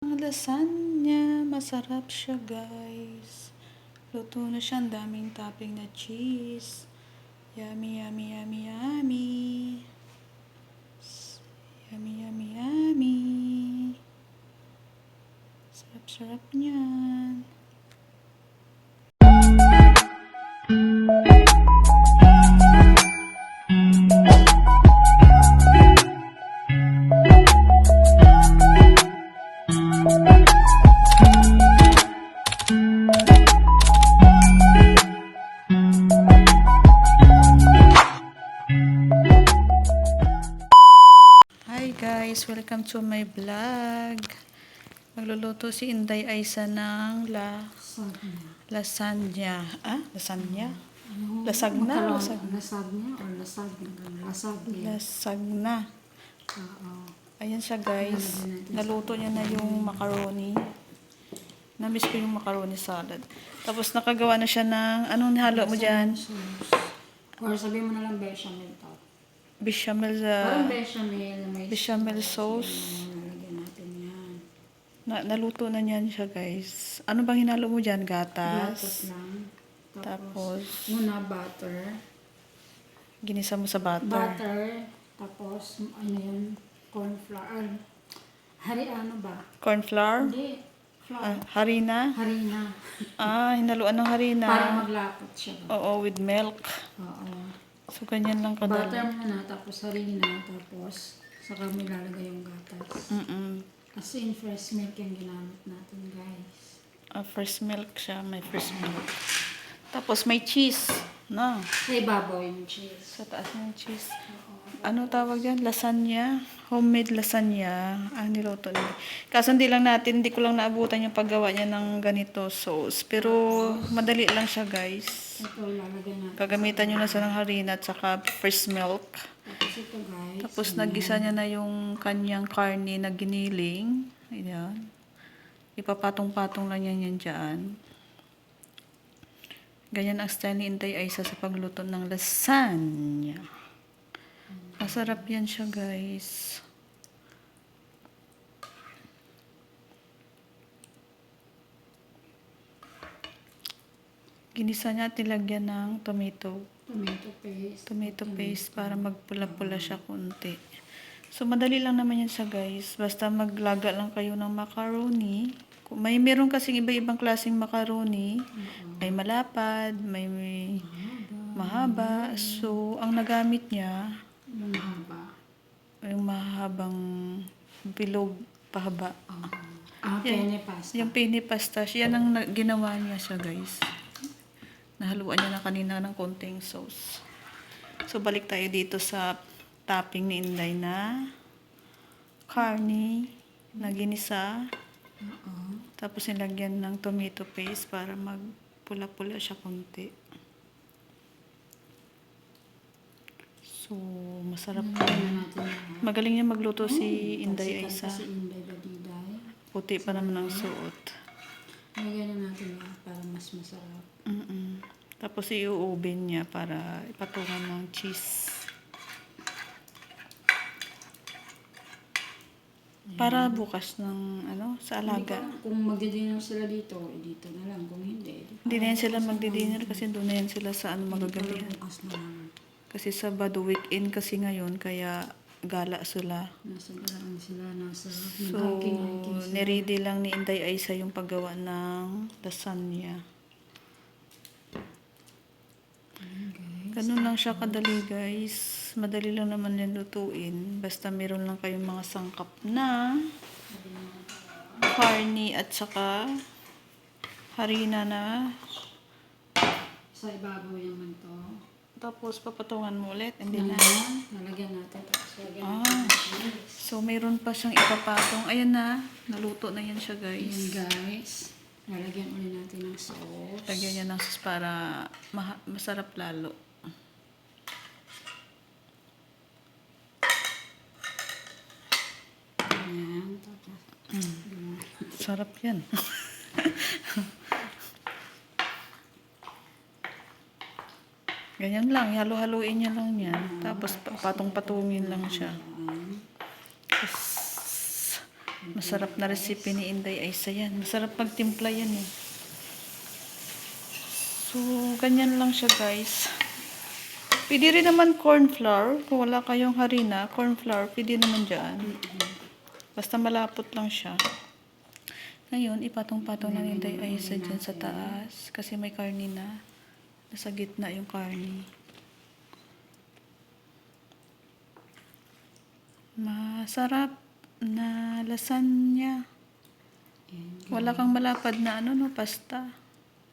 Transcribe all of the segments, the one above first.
Ang lasagna, masarap siya guys. Luto na siya, ang daming topping na cheese. Yummy, yummy, yummy, yummy. Yummy, yummy, yummy. Sarap-sarap niyan. To my vlog. Magluluto si Inday Aisa ng la lasagna. Ah, lasagna? Lasagna? Lasag Lasagna or lasagna? Lasagna. lasagna. Oo. Ayan siya guys. Naluto niya na yung macaroni. Namiss ko yung macaroni salad. Tapos nakagawa na siya ng, anong halo mo dyan? Or sabihin mo na lang bechamel to. Bechamel, Parang uh, bechamel na may bechamel sauce. Ayan, Lalagyan natin yan. Na, naluto na niyan siya guys. Ano bang hinalo mo dyan? Gatas Gatas. lang. Tapos, Muna butter. ginisa mo sa butter. Butter. Tapos, ano yun? Corn flour. Hari ano ba? Corn flour. Hindi. Flour. Ah, harina. Harina. Ah, hinaluan ng harina. Para maglapot siya? Oo, with milk. Oo. So, ganyan lang Butter kadali. muna, tapos harina, tapos saka mo ilalagay yung gatas. Mm-mm. Kasi in fresh milk yung ginamit natin, guys. Ah, first milk siya. May first milk. Tapos, may cheese. No. Sa ibabaw yung cheese. Sa taas ng cheese. Ano tawag yan? Lasagna? Homemade lasagna. Ah, niluto nila. Kaso hindi lang natin, hindi ko lang naabutan yung paggawa niya ng ganito sauce. Pero madali lang siya guys. Gagamitan nyo na sa ng harina at saka first milk. Tapos nagisa niya na yung kanyang karne na giniling. Ayan. Ipapatong-patong lang yan yan dyan. Ganyan ang style ni Intay Aisa sa pagluto ng lasagna. Masarap yan siya guys. Ginisa niya at nilagyan ng tomato Tomato paste. tomato paste para magpula-pula siya konti. So, madali lang naman yan siya, guys. Basta maglaga lang kayo ng macaroni. Kung May meron kasing iba-ibang klaseng macaroni. May malapad, may, may mahaba. So, ang nagamit niya, Yung mahaba. yung mahabang bilog pahaba. Ah, penne pasta. Yung pini pastache, yan ang na- ginawa niya siya, guys. Nahaluan niya na kanina ng konting sauce. So, balik tayo dito sa topping ni Inday na carne na ginisa. Oo. Tapos, nilagyan ng tomato paste para magpula-pula siya konti. So, masarap. Natin yan. Magaling niya magluto si Inday Kasi Aisa. Kasi Inday Badiday. Puti pa naman ang suot. Lagyan na natin yan para mas masarap. Mm-mm. Tapos i-oven niya para ipatungan ng cheese. Para bukas ng ano sa Hindi alaga. alam Kung magdi-dinner sila dito, eh, dito na lang. Kung hindi, Hindi na yan sila magdi-dinner kasi doon na yan sila sa ano magagabihan. bukas na lang. Kasi Sabado weekend kasi ngayon kaya gala sila. Nasa galaan sila, nasa So, niready lang ni Inday Aisa yung paggawa ng lasagna. Ganun lang siya kadali guys. Madali lang naman yan lutuin. Basta meron lang kayong mga sangkap na carne at saka harina na. Sa ibabaw naman to. Tapos papatungan mo ulit. Hindi na. Ayan, nalagyan natin. Tapos lagyan Ah. natin. So mayroon pa siyang ipapatong. Ayan na. Naluto na yan siya Ayan guys. guys. Lalagyan ulit natin ng sauce. Lagyan niya ng sauce para masarap lalo. Ayan. Tapos, Ayan. Sarap yan. Ganyan lang, halo-haluin niya lang yan. Tapos pa- patong-patungin lang siya. Tapos, Masarap na recipe ni Inday Aisa yan. Masarap magtimpla yan eh. So, ganyan lang siya guys. Pwede rin naman corn flour. Kung wala kayong harina, corn flour, pwede naman dyan. Basta malapot lang siya. Ngayon, ipatong-patong na ni Inday Aisa dyan sa taas. Kasi may karni na. Nasa gitna yung karni. Masarap na lasagna. Wala kang malapad na ano, no, pasta.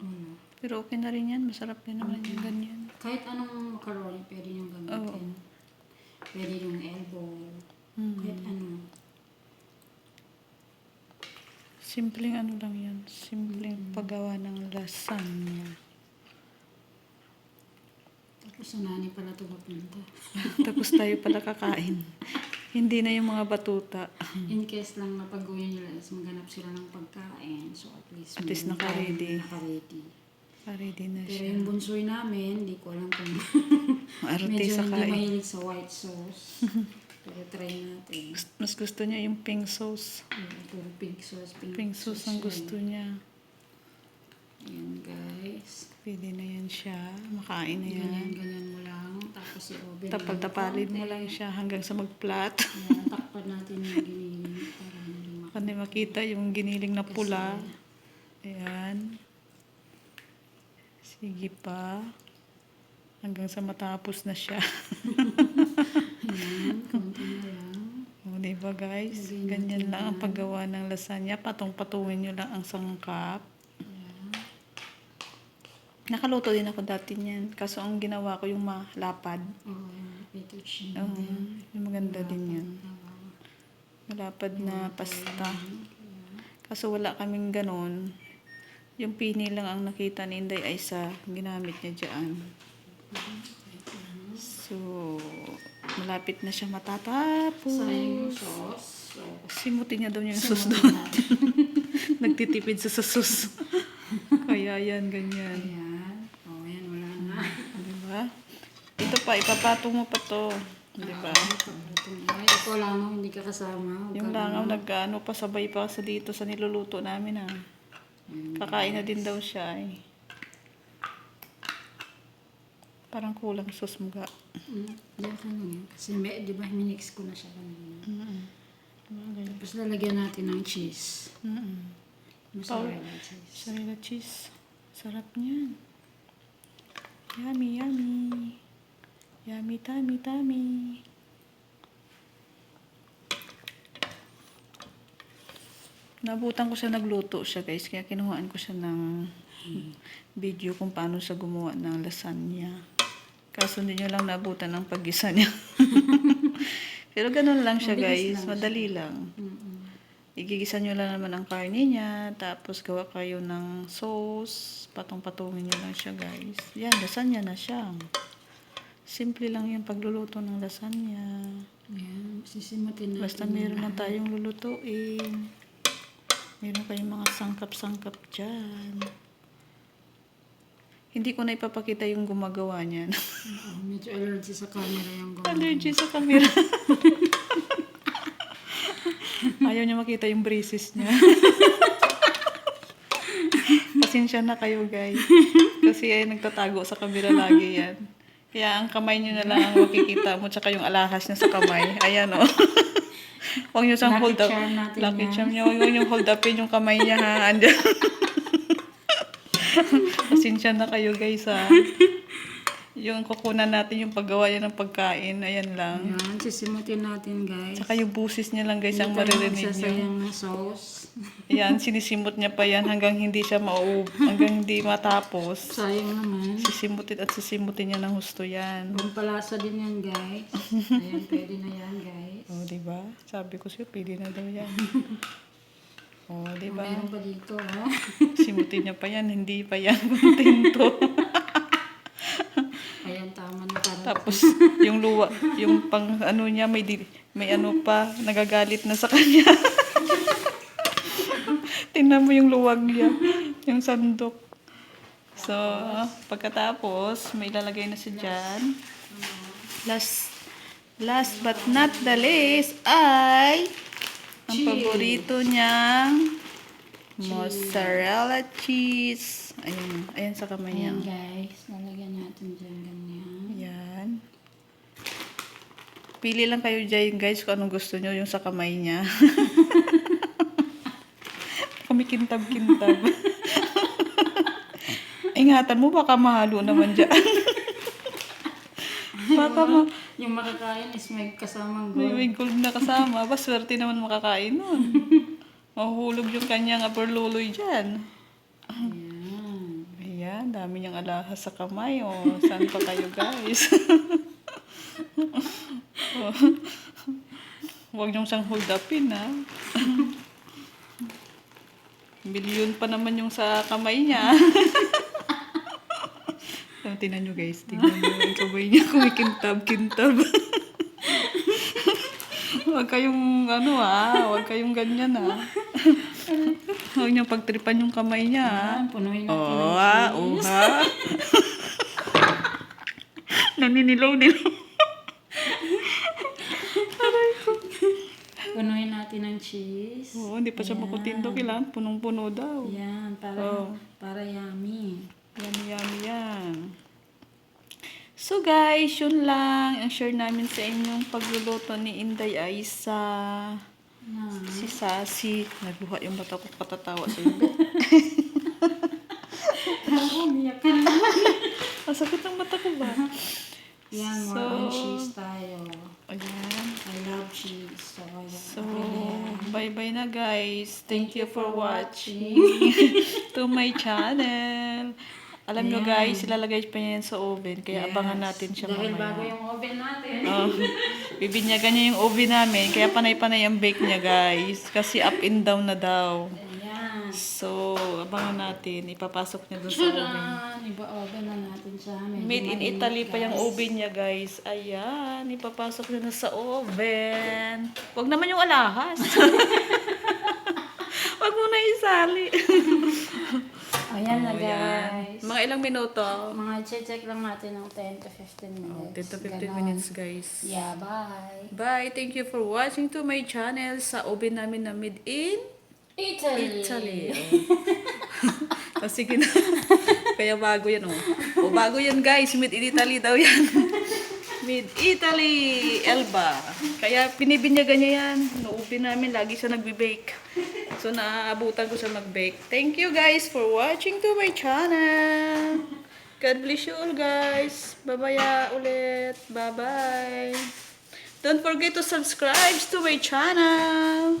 Mm. Pero okay na rin yan. Masarap din naman yung ganyan. Kahit anong macaroni, pwede yung gamitin. Pwede yung elbow. Mm. Kahit ano. Simpleng ano lang yan. Simpleng paggawa ng lasagna. Sa nani pala ito papunta. Tapos tayo pala kakain. Hindi na yung mga batuta. In case lang na pag-uwi nila is maghanap sila ng pagkain. So at least, At least naka-ready. Naka-ready. Ready na Pero siya. yung bunsoy namin, hindi ko alam kung medyo sa hindi kain. mahilig sa white sauce. Pero try natin. Mas gusto niya yung pink sauce. Puro pink sauce. Pink, Pink sauce ang yan. gusto niya. Ayan guys. Pwede na yan siya. Makain na Ganyan, yan. ganyan mo lang. Tapos i-oven Tapal-tapalin mo lang siya hanggang sa mag-flat. Ayan, takpan natin yung giniling para hindi Kasi makita yung giniling na pula. Ayan. Sige pa. Hanggang sa matapos na siya. Ayan, konti na lang. o, diba guys? Ganyan lang ang paggawa ng lasagna. Patong-patungin nyo lang ang sangkap. Nakaluto din ako dati niyan. Kaso ang ginawa ko yung malapad. Oh, yung fettuccine. Oo, yung maganda din yan. Oo. Malapad na pasta. Kaso wala kaming ganon. Yung pini lang ang nakita ni Inday ay sa ginamit niya dyan. So, malapit na siya matatapos. Sayang yung sauce. Simutin niya daw niya yung sauce doon. Nagtitipid sa sauce. Kaya yan, ganyan. Ayan. Oh, ayan, wala na. Diba? Ito pa, ipapatong mo pa to. Diba? Ay, ikaw lang, no? hindi ka kasama. Yung langaw na- nag-ano pa, sabay pa sa dito sa niluluto namin ah. Ayan. Kakain na din daw siya eh. Parang kulang sauce mga. Mm, Diyan ka. Kasi may, di ba, minix ko na siya kanina. Mm-mm. Tapos lalagyan natin ng cheese. Mm-mm. Mozzarella cheese. Mozzarella cheese. Sarap niyan. Yummy, yummy. Yummy, tummy, tummy. Nabutan ko siya nagluto siya guys. Kaya kinuhaan ko siya ng video kung paano siya gumawa ng lasagna. Kaso hindi nyo lang nabutan ng paggisa niya. Pero ganun lang siya guys. lang Madali lang. Mm-mm. Igigisa nyo lang naman ang karne niya, tapos gawa kayo ng sauce, patong-patungin nyo lang siya guys. Yan, lasagna na siya. Simple lang yung pagluluto ng lasagna. Ayan, sisimutin natin. Basta meron lang tayong lulutuin. Meron kayong mga sangkap-sangkap dyan. Hindi ko na ipapakita yung gumagawa niyan. Oo, medyo allergy sa camera yung gawin. Allergy sa camera. Ayaw niya makita yung braces niya. Pasensya na kayo, guys. Kasi ay nagtatago sa camera lagi yan. Kaya ang kamay niyo na lang ang makikita mo, tsaka yung alahas niya sa kamay. Ayan, o. Huwag niyo siyang hold up. charm Lucky yan. charm niya. Huwag niyo hold upin yung kamay niya, ha. Andyan. Pasensya na kayo, guys, ha. Yung kukunan natin yung paggawa niya ng pagkain. Ayan lang. Ayan, sisimutin natin guys. Tsaka yung busis niya lang guys ang maririnig niyo. ng sauce. Yan, sinisimot niya pa yan hanggang hindi siya mauub, hanggang hindi matapos. Sayang naman. Sisimutin at sisimutin niya ng husto yan. Kung palasa din yan guys. Ayan, pwede na yan guys. O, oh, di ba? Sabi ko sa'yo, pwede na daw yan. O, oh, di ba? Meron pa dito ha. Simutin niya pa yan, hindi pa yan kontento. Ayan, tama na para. Tapos, yung luwa, yung pang ano niya, may, di, may ano pa, nagagalit na sa kanya. Tingnan mo yung luwag niya, yung sandok. So, pagkatapos, may ilalagay na siya dyan. Last, last but not the least ay Ang paborito niyang mozzarella cheese. Ayan, ayan sa kamay niya. Ayan guys, lalagyan natin dyan ganyan. Pili lang kayo dyan guys kung anong gusto nyo yung sa kamay niya. Kumikintab-kintab. Ingatan mo baka mahalo naman dyan. baka ma Yung makakain is may kasamang may, gold. may gold na kasama. Ba, swerte naman makakain nun. Mahuhulog yung kanyang aperluloy dyan. Ayan. Ayan, dami niyang alahas sa kamay. O, saan pa kayo guys? Oh. Huwag niyong siyang hold upin ha. Milyon pa naman yung sa kamay niya. so, tingnan nyo guys, tingnan nyo yung kamay niya kumikintab-kintab. Huwag kayong ano ah, huwag kayong ganyan ah. Huwag niyong pagtripan yung kamay niya ah. Ayan, punuin natin Oo, ah, cheese. oo, ha? Naninilaw-nilaw. Punuin natin ng cheese. Oo, hindi pa siya makutindo. Kailangan punong-puno daw. Ayan, para, Oh. para yummy. Yummy, yummy yan. So guys, yun lang. Ang share namin sa inyong pagluluto ni Inday ay sa Na. si Sassy. Nagluha yung mata ko patatawa sa iyo. Umiyak ka naman. Masakit ang mata ko ba? Yan, more So- on cheese tayo. Ayan. I love cheese. So, ayan. So, bye-bye na guys. Thank, you for watching to my channel. Alam nyo Ayan. guys, ilalagay pa niya yan sa oven. Kaya Yes. abangan natin siya Dahil bago mamaya. yung oven natin. Oh, bibinyagan niya yung oven namin. Kaya panay-panay ang bake niya guys. Kasi up and down na daw. So, abangan natin. Ipapasok niya doon sa oven. Tcharan! Iba oven na natin siya. Medyo Made in mainit, Italy pa yung guys. oven niya, guys. Ayan, ipapasok na na sa oven. Huwag naman yung alahas. Huwag mo na isali. Ayan na Oh, guys. Mga ilang minuto? Mga check lang natin ng 10 to 15 minutes. 10 to 15 Ganon. minutes, guys. Yeah, bye. Bye. Thank you for watching to my channel sa oven namin na made in Italy. Italy. Oh. oh, sige na. Kaya bago yan, oh. O, bago yan, guys. In Italy daw yan. Made Italy, Elba. Kaya pinibinyagan niya yan. Naubi namin, lagi siya nagbe-bake. So, naaabutan ko siya mag-bake. Thank you guys for watching to my channel. God bless you all guys. Babaya ulit. Bye-bye. Don't forget to subscribe to my channel.